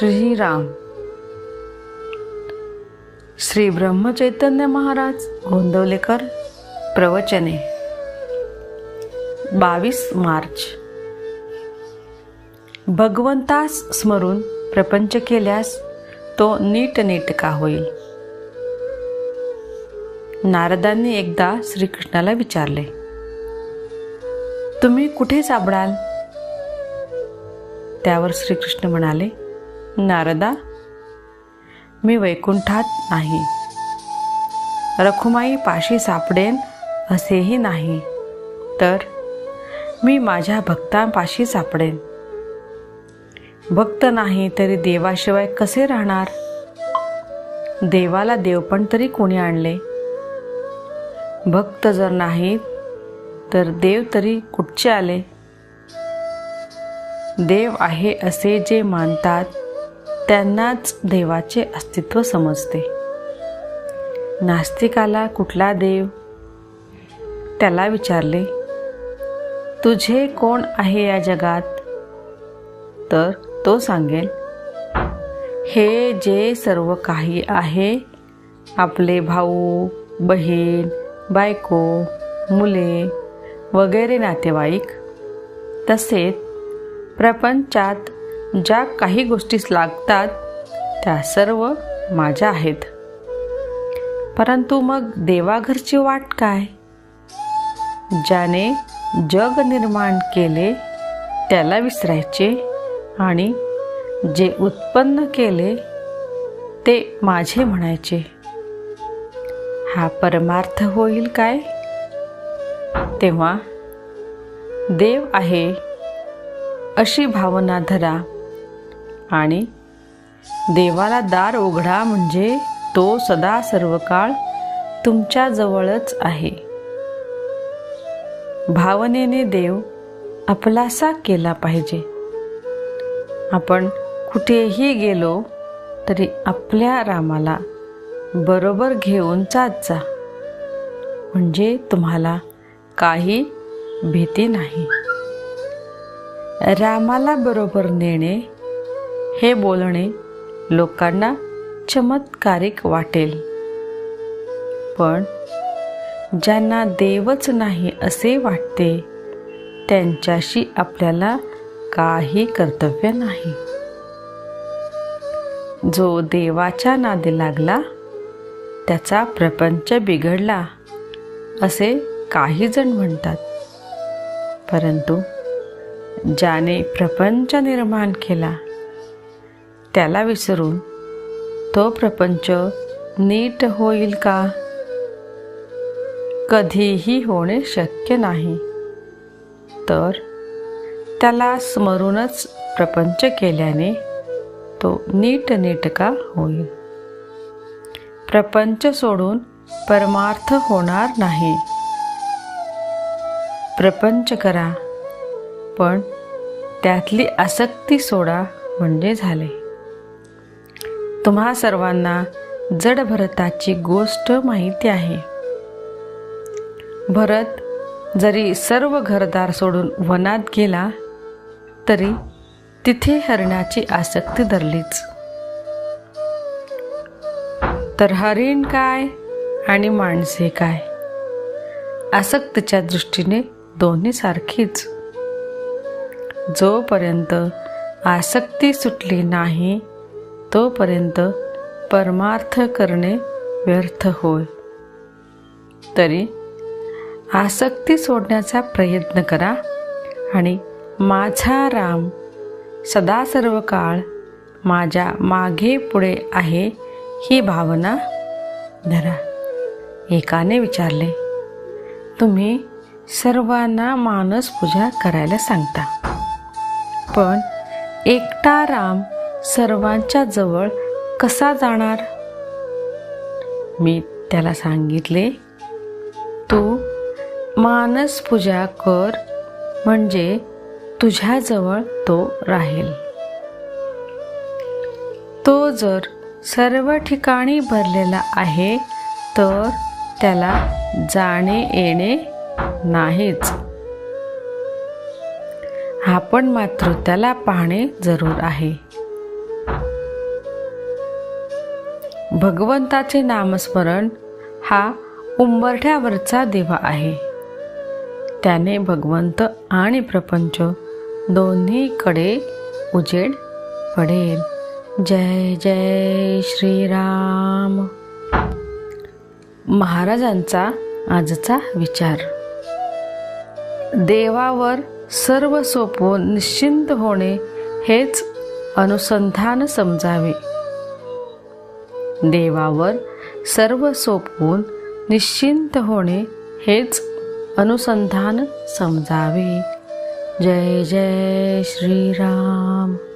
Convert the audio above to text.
श्रीराम। श्री ब्रह्मचैतन्य महाराज गोंदवलेकर प्रवचने। बावीस मार्च। भगवंतास स्मरून प्रपंच केल्यास तो नीटनेटका होईल? नारदांनी एकदा श्रीकृष्णाला विचारले तुम्ही कुठे सापडाल? त्यावर श्रीकृष्ण म्हणाले नारदा मी वैकुंठात नाही. रखुमाई पाशी सापडेन असेही नाही. तर मी माझ्या भक्तांपाशी सापडेन. भक्त नाही तरी देवाशिवाय कसे राहणार? देवाला देवपण तरी कोणी आणले? भक्त जर नाहीत तर देव तरी कुठचे आले? देव आहे असे जे मानतात त्यांनाच देवाचे अस्तित्व समजते. नास्तिकाला कुठला देव? त्याला विचारले तुझे कोण आहे या जगात? तर तो सांगेल हे जे सर्व काही आहे आपले भाऊ बहीण बायको मुले वगैरे नातेवाईक तसेच प्रपंचात ज्या काही गोष्टीस लागतात त्या सर्व माझ्या आहेत. परंतु मग देवाघरची वाट काय? ज्याने जग निर्माण केले त्याला विसरायचे आणि जे उत्पन्न केले ते माझे म्हणायचे. हा परमार्थ होईल काय? तेव्हा देव आहे अशी भावना धरा. आणि देवाला दार उघडा म्हणजे तो सदा सर्व काळ तुमच्याजवळच आहे. भावनेने देव आपलासा केला पाहिजे. आपण कुठेही गेलो तरी आपल्या रामाला बरोबर घेऊन जात जा. म्हणजे तुम्हाला काही भीती नाही. रामाला बरोबर नेणे हे बोलणे लोकांना चमत्कारिक वाटेल. पण ज्यांना देवच नाही असे वाटते त्यांच्याशी आपल्याला काही कर्तव्य नाही. जो देवाच्या नादी लागला त्याचा प्रपंच बिघडला असे काही जण म्हणतात. परंतु ज्याने प्रपंच निर्माण केला त्याला विसरून तो प्रपंच नीट होईल का? कधीही होणे शक्य नाही. तर त्याला स्मरूनच प्रपंच केल्याने तो नीटनेटका होईल? प्रपंच सोडून परमार्थ होणार नाही. प्रपंच करा पण त्यातली आसक्ती सोडा म्हणजे झाले. तुम्हा सर्वांना जड भरताची गोष्ट माहिती आहे. भरत जरी सर्व घरदार सोडून वनात गेला तरी तिथे हरणाची आसक्ती धरलीच. तर हरिण काय आणि माणसे काय? आसक्तीच्या दृष्टीने दोन्ही सारखीच. जोपर्यंत आसक्ती सुटली नाही तोपर्यंत परमार्थ करणे व्यर्थ होय. तरी आसक्ती सोडण्याचा प्रयत्न करा आणि माझा राम सदा सर्व काळ माझ्या मागे पुढे आहे ही भावना धरा. एकाने विचारले तुम्ही सर्वांना मानस पूजा करायला सांगता. पण एकटा राम सर्वांच्या जवळ कसा जाणार? मी त्याला सांगितले तू मानस पूजा कर म्हणजे तुझ्याजवळ तो राहील. तो जर सर्व ठिकाणी भरलेला आहे तर त्याला जाणे येणे नाहीच. आपण मात्र त्याला पाहणे जरूर आहे. भगवंताचे नामस्मरण हा उंबरठ्यावरचा देवा आहे. त्याने भगवंत आणि प्रपंच दोन्हीकडे उजेड पडेल. जय जय श्रीराम. महाराजांचा आजचा विचार. देवावर सर्व सोपवून निश्चिंत होणे हेच अनुसंधान समजावे. देवावर सर्व सोपवून निश्चिंत होणे हेच अनुसंधान समजावे. जय जय श्रीराम.